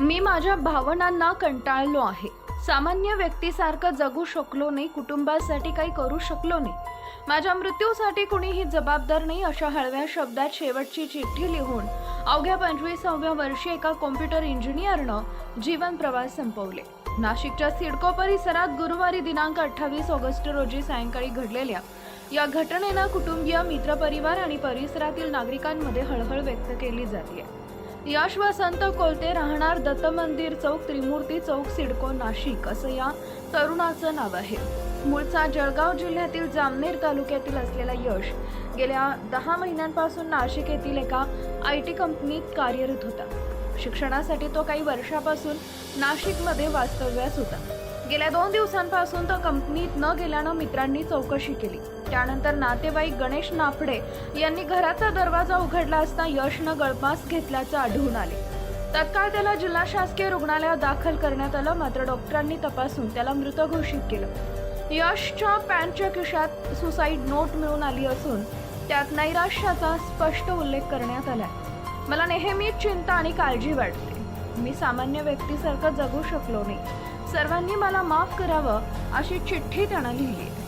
मी माझ्या भावनांना कंटाळलो आहे. सामान्य व्यक्तीसारखं जगू शकलो नाही कुटुंबासाठी काही करू शकलो नाही. माझ्या मृत्यूसाठी कुणीही जबाबदार नाही अशा हळव्या शब्दात शेवटची चिठ्ठी लिहून अवघ्या पंचवीसाव्या वर्षी एका कॉम्प्युटर इंजिनियरनं जीवन प्रवास संपवले. नाशिकच्या सिडको परिसरात गुरुवारी दिनांक अठ्ठावीस ऑगस्ट रोजी सायंकाळी घडलेल्या या घटनेनं कुटुंबीय मित्रपरिवार आणि परिसरातील नागरिकांमध्ये हळहळ व्यक्त केली जाते यश वसंत कोलते राहणार दत्त मंदिर चौक त्रिमूर्ती चौक सिडको नाशिक असं या तरुणाचं नाव आहे. मूळचा जळगाव जिल्ह्यातील जामनेर तालुक्यातील असलेला यश गेल्या दहा महिन्यांपासून नाशिक येथील एका आय टी कंपनीत कार्यरत होता. शिक्षणासाठी तो काही वर्षापासून नाशिकमध्ये वास्तव्यास होता. गेल्या दोन दिवसांपासून तो कंपनीत न गेल्यानं मित्रांनी चौकशी केली. त्यानंतर नातेवाईक गणेश नाफडे यांनी घराचा दरवाजा उघडला असता यशनं गळपास घेतल्याचं आढळून आले. तत्काळ त्याला जिल्हा शासकीय रुग्णालयात दाखल करण्यात आलं मात्र डॉक्टरांनी तपासून त्याला मृत घोषित केलं. यशच्या पॅन्टच्या खिशात सुसाईड नोट मिळून आली असून त्यात नैराश्याचा स्पष्ट उल्लेख करण्यात आलाय. मला नेहमीच चिंता आणि काळजी वाटते. मी सामान्य व्यक्तीसारखं जगू शकलो नाही. सर्वांनी मला माफ करावं अशी चिठ्ठी त्यानं लिहिली.